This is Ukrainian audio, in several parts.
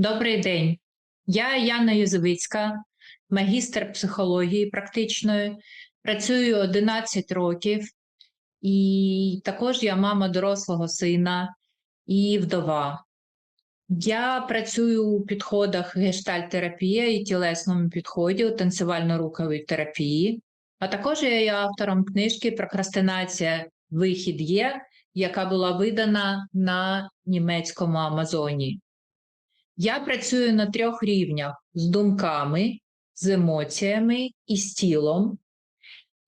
Добрий день. Я Яна Юзовицька, магістр психології практичної. Працюю 11 років, і також я мама дорослого сина і вдова. Я працюю у підходах гештальт-терапія і тілесному підході у танцювально-руховій терапії, а також я є автором книжки Прокрастинація Вихід є, яка була видана на німецькому Амазоні. Я працюю на трьох рівнях: з думками, з емоціями і з тілом,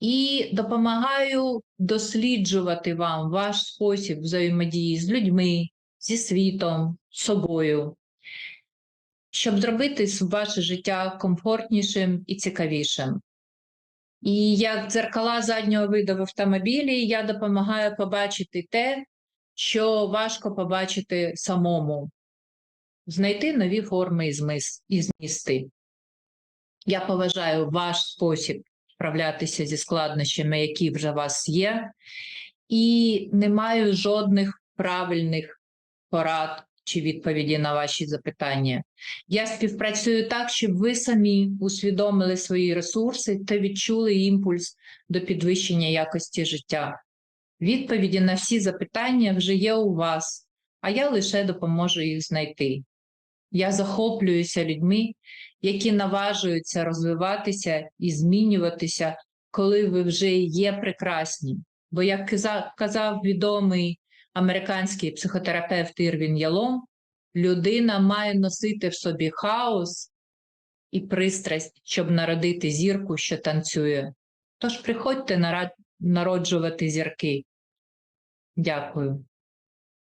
і допомагаю досліджувати вам ваш спосіб взаємодії з людьми, зі світом, з собою, щоб зробити ваше життя комфортнішим і цікавішим. І як дзеркала заднього виду в автомобілі, я допомагаю побачити те, що важко побачити самому знайти нові форми і змісти. Я поважаю ваш спосіб справлятися зі складнощами, які вже у вас є, і не маю жодних правильних порад чи відповіді на ваші запитання. Я співпрацюю так, щоб ви самі усвідомили свої ресурси та відчули імпульс до підвищення якості життя. Відповіді на всі запитання вже є у вас, а я лише допоможу їх знайти. Я захоплююся людьми, які наважуються розвиватися і змінюватися, коли ви вже є прекрасні. Бо, як казав відомий американський психотерапевт Ірвін Ялом, людина має носити в собі хаос і пристрасть, щоб народити зірку, що танцює. Тож приходьте народжувати зірки. Дякую.